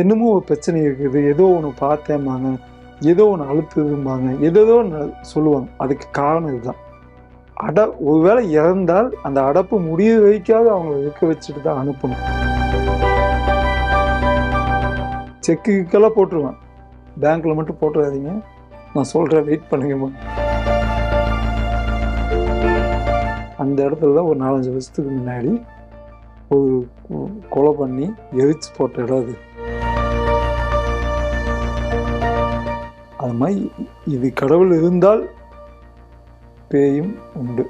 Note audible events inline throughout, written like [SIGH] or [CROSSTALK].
என்னமோ ஒரு பிரச்சனை இருக்குது. ஏதோ ஒன்று பார்த்தேம்பாங்க. ஏதோ ஒன்று அழுத்துதும்பாங்க. ஏதோ ஒன்று சொல்லுவாங்க. அதுக்கு காரணம் இதுதான். அட ஒருவேளை இறந்தால் அந்த அடப்பு முடிய வைக்காத அவங்கள இருக்க வச்சுட்டு தான் அனுப்பணும். செக்குக்கெல்லாம் போட்டுருவேன். பேங்க்கில் மட்டும் போட்டுறாதீங்க. நான் சொல்கிறேன் வெயிட் பண்ணுங்கம்மா அந்த இடத்துல தான் ஒரு நாலஞ்சு வருஷத்துக்கு முன்னாடி ஒரு கொலை பண்ணி எரிச்சு போட்ட இடம் அது. அது மாதிரி இது கடவுள் இருந்தால் பேயும் உண்டு.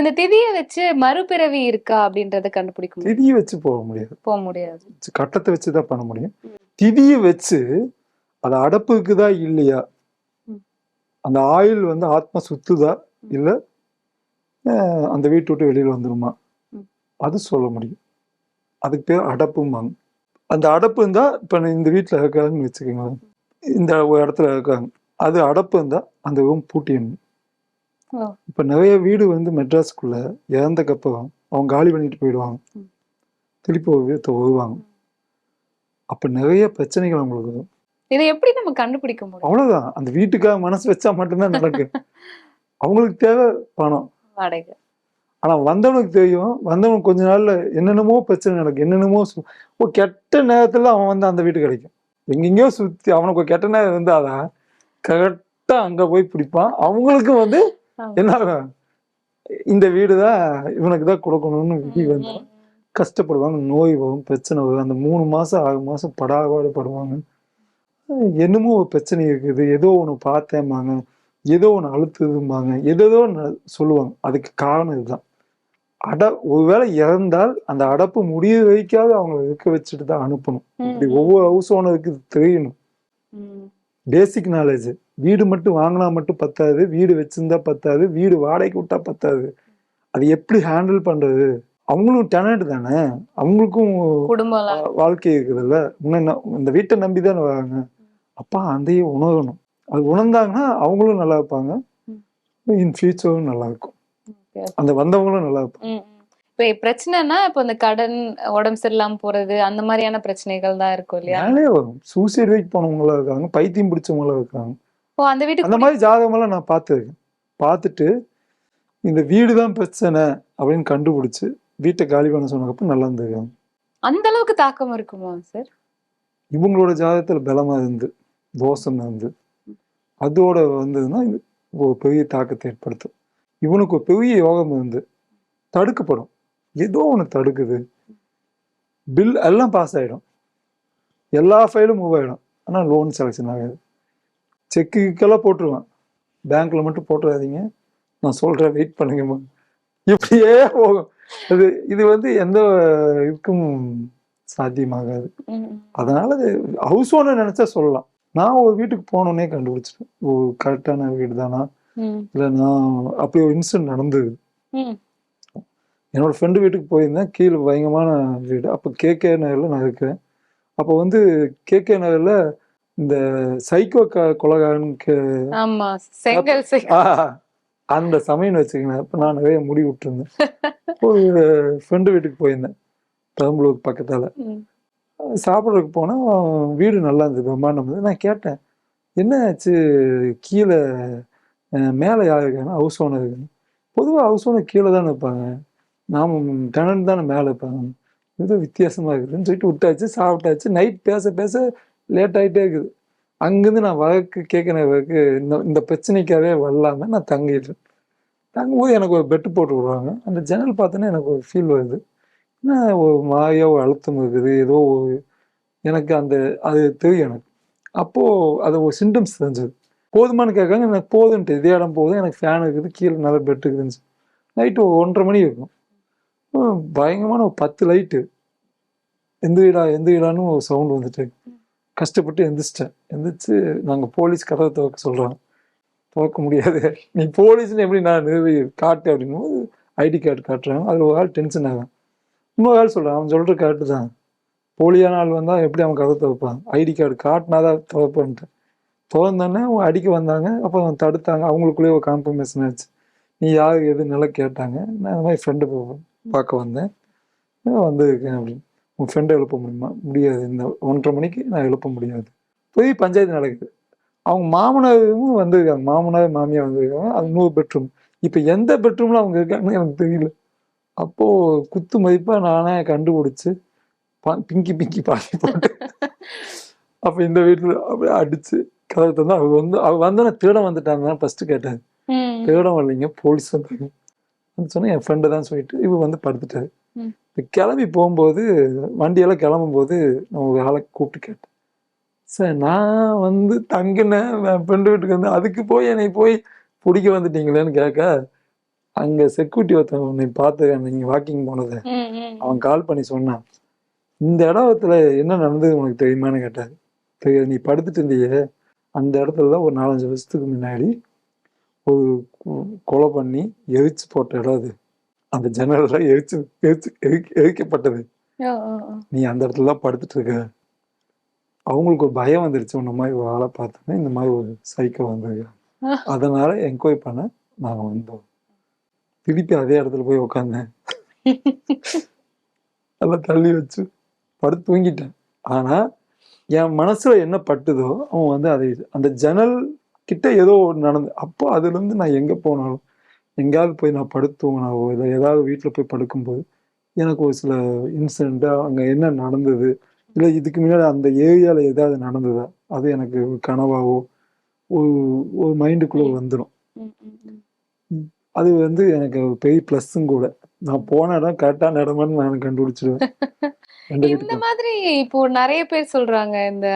இந்த திதியை வச்சு மறுபிறவி இருக்கா அப்படின்றத கண்டுபிடிக்க திதியை வச்சு போக முடியாது. போக முடியாது. கட்டத்தை வச்சு தான் பண்ண முடியும். திதியை வச்சு அது அடப்புக்குதா இல்லையா. அந்த ஆயில் வந்து ஆத்மா சுத்துதா இல்ல அந்த வீட்டு விட்டு வெளியில வந்துருமா. அது சொல்ல முடியும். அதுக்கு பேர் அடப்பும்பாங்க அந்த அடப்பு இருந்தா இப்ப இந்த வீட்டுல இருக்காங்கன்னு வச்சுக்கோங்களேன் இந்த ஒரு இடத்துல இருக்காங்க. அது அடப்பு இருந்தா அந்த ரூம் பூட்டிடணும். இப்ப நிறைய வீடு வந்து மெட்ராஸ்க்குள்ள இறந்தக்கப்புறம் அவங்க காலி பண்ணிட்டு போயிடுவாங்க. திருப்பி வீட்டை வருவாங்க அப்ப நிறைய பிரச்சனைகள் அவங்களுக்கு வரும். இதை எப்படி நம்ம கண்டுபிடிக்க முடியும்? அவ்வளவுதான். அந்த வீட்டுக்காக மனசு வச்சா மட்டும்தான் நடக்கும். [LAUGHS] அவங்களுக்கு தேவை பணம். வாடகை ஆனா வந்தவனுக்கு தெரியும். வந்தவனுக்கு கொஞ்ச நாள்ல என்னென்னமோ பிரச்சனை நடக்கும் என்னென்னமோ ஒரு கெட்ட நேரத்துல அவன் வந்து அந்த வீட்டு கிடைக்கும். எங்கெங்கயோ சுத்தி அவனுக்கு கெட்ட நேரம் இருந்தாதான் கரெக்டா அங்க போய் பிடிப்பான். அவங்களுக்கு வந்து. என்ன? இந்த வீடு தான் இவனுக்கு தான் கொடுக்கணும்னு விதி வந்து. கஷ்டப்படுவாங்க. நோய் வரும் பிரச்சனை வரும். அந்த மூணு மாசம் ஆறு மாசம் படாபாடு படுவாங்க. என்னமோ ஒரு பிரச்சனை இருக்குது. ஏதோ ஒன்று பார்த்தேம்பாங்க. ஏதோ ஒன்று அழுத்துதும்பாங்க. ஏதோ ஒன்று சொல்லுவாங்க. அதுக்கு காரணம் இதுதான். அட ஒருவேளை இறந்தால் அந்த அடப்பு முடிய வைக்காத அவங்கள இருக்க வச்சுட்டு தான் அனுப்பணும். இப்படி ஒவ்வொரு ஹவுஸ் ஓனருக்கு தெரியணும். பேசிக் நாலேஜ் வீடு மட்டும் வாங்கினா மட்டும் பத்தாது. வீடு வச்சிருந்தா பத்தாது. வீடு வாடகைக்கு விட்டா பத்தாது. அது எப்படி ஹேண்டில் பண்றது? அவங்களும் டெனண்ட் தானே. அவங்களுக்கும் குடும்பம்லாம். வா- வாழ்க்கை இருக்குதுல்ல. முன்ன இந்த வீட்டை நம்பி தானே வராங்க. அப்பா அதையே உணரணும். அது உணர்ந்தாங்கன்னா அவங்களும் நல்லா இருப்பாங்க. இன் ஃபியூச்சரும் நல்லா இருக்கும். அந்த வந்தவங்களும் நல்லா இருப்பாங்க. இப்ப பிரச்சனைனா இப்ப இந்த கடன் உடம்பு சரியில்லாம போறது அந்த மாதிரியான பிரச்சனைகள் தான் இருக்கும் இல்லையா? வரும். சூசைட் வைக் போனவங்களா இருக்காங்க பைத்தியம் பிடிச்சவங்களா இருக்காங்க. ஓ அந்த வீட்டுக்கு அந்த மாதிரி ஜாதகமெல்லாம் நான் பார்த்துருக்கேன். பார்த்துட்டு இந்த வீடு தான் பிரச்சனை அப்படின்னு கண்டுபிடிச்சு வீட்டை காலி பண்ண சொன்னதுக்கப்புறம் நல்லா இருந்திருக்காங்க. அந்த அளவுக்கு தாக்கம் இருக்குமா சார்? இவங்களோட ஜாதகத்துல பலமா இருந்து தோஷம் இருந்து. அதோட வந்ததுன்னா ஒரு பெரிய தாக்கத்தை ஏற்படுத்தும். இவனுக்கு ஒரு பெரிய யோகம் இருந்து தடுக்கப்படும். ஏதோ ஒன்று தடுக்குது. பில் எல்லாம் பாஸ் ஆயிடும். எல்லா ஃபைலும் மூவ் ஆயிடும். ஆனால் லோன் செலெக்ஷன் ஆகாது. செக்குக்கெல்லாம் போட்டுருவேன். பேங்க்ல மட்டும் போட்டுறாதீங்க. நான் சொல்றேன் வெயிட் பண்ணுங்கம்மா. இப்படியே போகும். அது இது வந்து எந்த இதுக்கும் சாத்தியமாகாது. அதனால ஹவுஸ் ஓனர் நினைச்சா சொல்லலாம். நான் ஒரு வீட்டுக்கு போனோன்னே கண்டுபிடிச்சிட்டேன். ஒரு கரெக்டான வீடு தானா? இல்லை நான் அப்படி ஒரு இன்சிடென்ட் நடந்தது. என்னோட ஃப்ரெண்டு வீட்டுக்கு போயிருந்தேன். கீழே பயங்கரமான வீடு. அப்போ கேகே நகரில் நான் இருக்கேன். அப்போ வந்து கேகே நகரில் இந்த சைக்கோ க கொலகாரனுக்கு அந்த சமயம் வச்சுக்கங்களேன் அப்போ நான் நிறைய முடி விட்டுருந்தேன். [LAUGHS] ஒரு ஃப்ரெண்டு வீட்டுக்கு போயிருந்தேன். பெரம்பலூர் பக்கத்தால். சாப்பிட்றதுக்கு போனால் வீடு நல்லா இருந்தது பிரம்மாண்டம் இருந்தது. நான் கேட்டேன் என்ன ஆச்சு? கீழே மேலே யார் இருக்காங்க? ஹவுஸ் ஓனர் இருக்காங்க. பொதுவாக ஹவுஸ் ஓனர் கீழே தானே இருப்பாங்க நாம் டெனன் தானே மேலே இருப்பாங்க. இது வித்தியாசமாக இருக்குதுன்னு சொல்லிட்டு விட்டாச்சு சாப்பிட்டாச்சு. நைட் பேச பேச லேட் ஆகிட்டே இருக்குது. அங்கேருந்து நான் வழக்கு கேட்குற வழக்கு இந்த இந்த பிரச்சனைக்காகவே வரலாமல் நான் தங்கிட்டேன். தங்கும்போது எனக்கு ஒரு பெட்டு போட்டு விடுவாங்க. அந்த ஜன்னல் பார்த்தோன்னே எனக்கு ஒரு ஃபீல் வருது. ஒரு மாயோ ஒரு அழுத்தம் இருக்குது ஏதோ ஒரு எனக்கு அந்த அது தெரியும் எனக்கு. அப்போது அது ஒரு சிம்டம்ஸ் தெரிஞ்சது. போதுமான்னு கேட்காங்க எனக்கு போதுன்ட்டு. இதே இடம் போதும் எனக்கு ஃபேன் இருக்குது கீழே நல்ல பெட் இருக்குதுன்னு நைட்டு ஒரு ஒன்றரை மணி இருக்கும். பயங்கரமான ஒரு பத்து லைட்டு எந்த வீடா எந்த வீடான்னு ஒரு சவுண்ட் வந்துட்டு. கஷ்டப்பட்டு எந்திரிச்சிட்டேன். எந்திரிச்சு நாங்கள் போலீஸ் கதவை துவக்க சொல்கிறாங்க துவக்க முடியாது. நீ போலீஸ்னு எப்படி நான் நிறுவி காட்டு அப்படின்னும் ஐடி கார்டு காட்டுறாங்க. அதில் ஒரு ஆள் டென்ஷன் ஆகும் இன்னொரு ஆள் சொல்கிறான் அவன் சொல்கிற கரெக்டு தான். போலியான ஆள் வந்தால் எப்படி அவன் கதை துவைப்பான்? ஐடி கார்டு காட்டினா தான் துவைப்பான்ட்டு. திறந்தோடனே அவங்க அடிக்க வந்தாங்க அப்போ அவன் தடுத்தாங்க. அவங்களுக்குள்ளேயே ஒரு கான்ஃபர்மேஷன் ஆச்சு நீ யார் எது எதுனால கேட்டாங்க. நான் இந்த மாதிரி ஃப்ரெண்டு பார்க்க வந்தேன். வந்திருக்கேன் அப்படின்னு. உன் ஃப்ரெண்டை எழுப்ப முடியுமா? முடியாது. இந்த ஒன்றரை மணிக்கு நான் எழுப்ப முடியாது. போய் பஞ்சாயத்து நடக்குது. அவங்க மாமனாரும் வந்திருக்காங்க. மாமனார் மாமியார் வந்திருக்காங்க. அது நூறு பெட்ரூம் இப்போ எந்த பெட்ரூமில் அவங்க இருக்காங்கன்னு எனக்கு தெரியல. அப்போ குத்து மதிப்பா நானே கண்டுபிடிச்சு பா- பிங்கி பிங்கி பாக்கி போட்டு. [LAUGHS] அப்ப இந்த வீட்டுல அப்படியே அடிச்சு கதவை தந்தா அவ வந்து அவ வந்தோடனே திருடம் வந்துட்டாங்க ஃபர்ஸ்ட் கேட்டாங்க ம். திருடம் வரலைங்க போலீஸ் வந்தாங்க. வந்து சொன்னா என் ஃப்ரெண்டு தான் சொல்லிட்டு இவ வந்து படுத்துட்டாரு. கிளம்பி போகும்போது வண்டியெல்லாம் கிளம்பும் போது நான் ஒரு ஆளை கூப்பிட்டு கேட்டேன். சார் நான் வந்து தங்கினேன் என் ஃப்ரெண்டு வீட்டுக்கு வந்து அதுக்கு போய் என்னை போய் பிடிக்க வந்துட்டீங்களேன்னு கேட்க அங்க செக்யூரிட்டி ஒருத்தன் உன்னை பார்த்து நீங்க வாக்கிங் போனதை. அவன் கால் பண்ணி சொன்னான். இந்த இடத்துல என்ன நடந்தது உனக்கு தெரியுமான்னு கேட்டாரு. தெரியாது நீ படுத்துட்டு இருந்தியே அந்த இடத்துல தான் ஒரு நாலஞ்சு வருஷத்துக்கு முன்னாடி ஒரு கொலை பண்ணி எரிச்சு போட்ட இடம் அது. அந்த ஜன்னல்லாம் எரிச்சு எரிச்சு எரிக்க- எரிக்கப்பட்டது. நீ அந்த இடத்துல தான் படுத்துட்டு இருக்க அவங்களுக்கு ஒரு பயம் வந்துருச்சு. உன்ன மாதிரி ஒரு ஆளை பார்த்தோன்னே இந்த மாதிரி ஒரு சைக்கோ வந்திருக்கு அதனால என்கொயரி பண்ண நாங்க வந்தோம். திருப்பி அதே இடத்துல போய் உட்காந்தேன் எல்லாம் தள்ளி வச்சு படுத்து தூங்கிட்டேன். ஆனா என் மனசுல என்ன பட்டுதோ அவன் வந்து அதை அந்த ஜன்னல் கிட்ட ஏதோ ஒன்று நடந்து அப்போ அதுல இருந்து நான் எங்க போனாலும் எங்கேயாவது போய் நான் படுத்து தூங்கினாவோ இல்லை ஏதாவது வீட்டில் போய் படுக்கும்போது எனக்கு ஒரு சில இன்சிடெண்ட்டா அங்க என்ன நடந்தது இல்லை இதுக்கு முன்னாடி அந்த ஏரியால ஏதாவது நடந்ததா அது எனக்கு கனவாவோ ஒரு ஒரு மைண்டுக்குள்ள வந்துடும். அது வந்து எனக்கு பெரிய ப்ளஸ்ஸும் கூட. நான் போன இடம் கரெக்டான இடமான்னு நான் கண்டுபிடிச்சிடுவேன். ரெண்டு இந்த மாதிரி இப்போ நிறைய பேர் சொல்றாங்க இந்த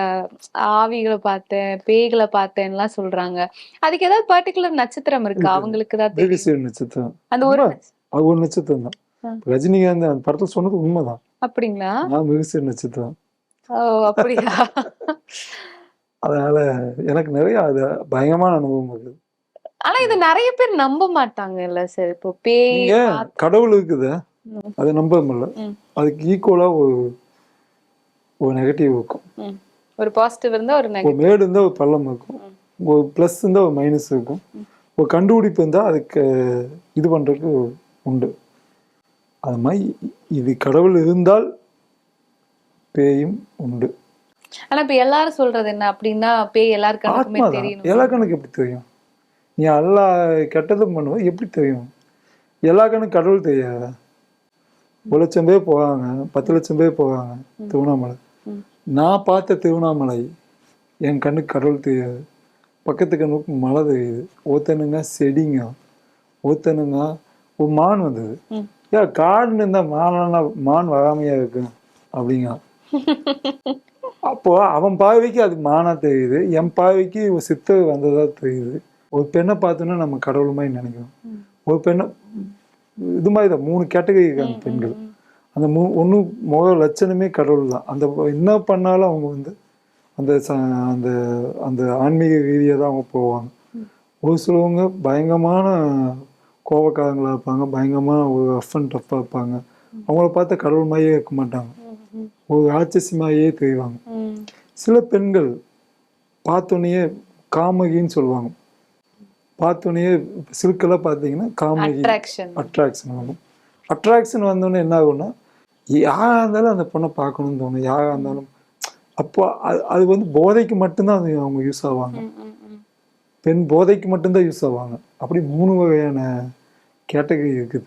ஆவிகளை பார்த்தேன் பேய்களை பார்த்தேன்லாம் சொல்றாங்க. அதுக்கு ஏதாவது பர்டிகுலர் நட்சத்திரம் இருக்கா. அவங்களுக்கு தான் நட்சத்திரம். அந்த ஒரு. அது ஒரு நட்சத்திரம் தான். ரஜினிகாந்த் அந்த படத்துல சொன்னது உண்மைதான். அப்படிங்களா? நான் மிருகசீர் நட்சத்திரம். ஓ அப்படியா? [LAUGHS] அதனால எனக்கு நிறைய அது பயங்கரமான அனுபவம் இருக்குது. ஆனா இது நிறைய பேர் நம்ப மாட்டாங்கல்ல சார் இப்போ பேய் கடவுள் இருக்குதா. அதை நம்ப முடியல. அதுக்கு ஈக்குவலா ஒரு ஒரு நெகட்டிவ் இருக்கும். ஒரு பாசிட்டிவ் இருந்தா ஒரு ஒரு மேடு இருந்தா ஒரு பள்ளம் இருக்கும். ஒரு ப்ளஸ் இருந்தா ஒரு மைனஸ் இருக்கும். ஒரு கண்டுபிடிப்பு இருந்தா அதுக்கு இது பண்றதுக்கு உண்டு. அது மாதிரி இது கடவுள் இருந்தால் பேயும் உண்டு. ஆனா இப்ப எல்லாரும் சொல்றது என்ன அப்படின்னா பேய் எல்லாரு கணக்குமே ஆத்மா தான் தெரியணும். எல்லா கணக்கு எப்படி தெரியும்? நீ எல்லா கெட்டதும் பண்ணுவ எப்படி தெரியும்? எல்லா கணக்கு கடவுள் தெரியாதா. ஒரு லட்சம் பேர் போவாங்க பத்து லட்சம் பேர் போவாங்க திருவண்ணாமலை. நான் பார்த்த திருவண்ணாமலை என் கண்ணுக்கு கடவுள் தெரியாது. பக்கத்து கண்ணுக்கு மலை தெரியுது. ஒருத்தனுங்க செடிங்க ஒருத்தனுங்க ஒரு மான் வந்தது. ஏன் காடுன்னு இருந்தா மானா மான் வராமையா இருக்கு அப்படிங்க. [LAUGHS] அப்போ அவன் பார்வைக்கு அது மானா தெரியுது என் பார்வைக்கு ஒரு சித்தர் வந்ததா தெரியுது. ஒரு பெண்ணை பார்த்தோன்னா நம்ம கடவுள் மாதிரி நினைக்கிறோம். ஒரு பெண்ணை இது மாதிரி தான் மூணு கேட்டகரி இருக்காங்க பெண்கள். அந்த மூ ஒன்று முக லட்சணமே கடவுள் தான். அந்த என்ன பண்ணாலும் அவங்க வந்து அந்த ச- அந்த அந்த ஆன்மீக ரீதியாக தான் அவங்க போவாங்க. ஒரு சிலவங்க பயங்கரமான கோபக்காரங்களா இருப்பாங்க பயங்கரமான ஒரு ரஃப் அண்ட் டஃப்பாக இருப்பாங்க. அவங்கள பார்த்தா கடவுள் மாதிரியே இருக்க மாட்டாங்க. ஒரு ராட்சசி மாதிரியே தெரிவாங்க. சில பெண்கள் பார்த்தோன்னே காமகின்னு சொல்லுவாங்க. பார்த்தோன்னே சில்கெல்லாம் பார்த்தீங்கன்னா காமகி அட்ராக்ஷன் அட்ராக்ஷன் ஆகும் அட்ராக்ஷன் வந்தோடனே என்ன ஆகும்னா யாராக இருந்தாலும் அந்த பொண்ணை பார்க்கணும்னு தோணும். யாராக இருந்தாலும் அப்போ அது அது வந்து போதைக்கு மட்டும்தான் அது அவங்க யூஸ் ஆவாங்க. பெண் போதைக்கு மட்டும்தான் யூஸ் ஆவாங்க. அப்படி மூணு வகையான கேட்டகரி இருக்குது.